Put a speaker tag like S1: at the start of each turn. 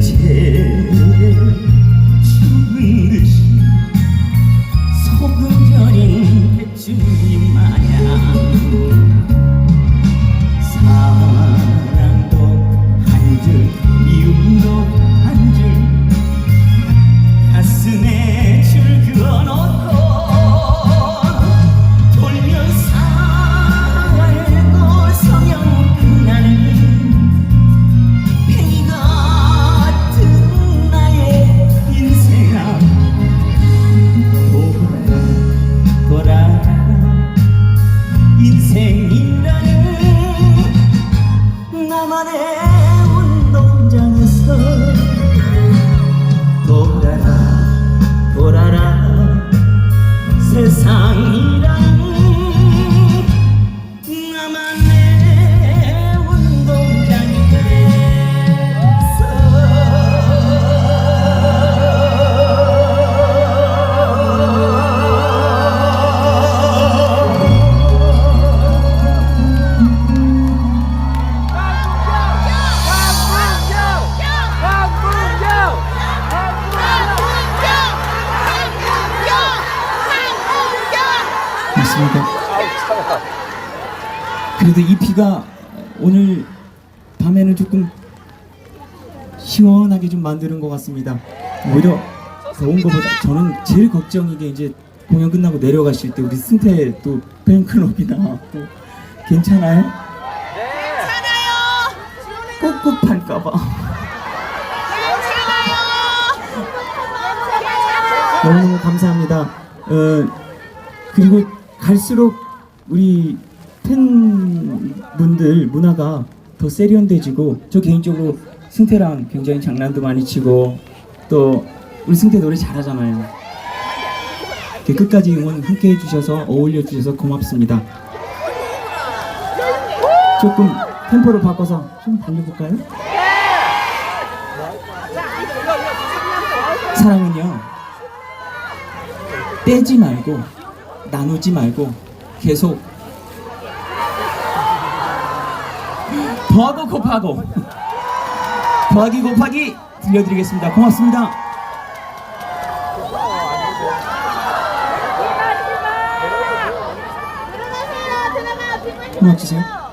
S1: 채 죽은 듯이 나
S2: 맞습니까? 그래도 이 비가 오늘 밤에는 조금 시원하게 좀 만드는 것 같습니다. 오히려 더운 것보다 저는 제일 걱정이 게 이제 공연 끝나고 내려가실 때 우리 승태 또 팬클럽이 나왔고 괜찮아요? 꿉꿉할까봐 너무너무 감사합니다. 어, 그리고 갈수록 우리 팬분들 문화가 더 세련돼지고 저 개인적으로 승태랑 굉장히 장난도 많이 치고 또 우리 승태 노래 잘하잖아요. 끝까지 응원 함께 해주셔서 어울려 주셔서 고맙습니다. 조금 템포를 바꿔서 좀 달려볼까요? 사랑은요 떼지 말고 나누지 말고 계속 더하고 곱하고 더하기 곱하기 들려드리겠습니다. 고맙습니다. 음악 주세요.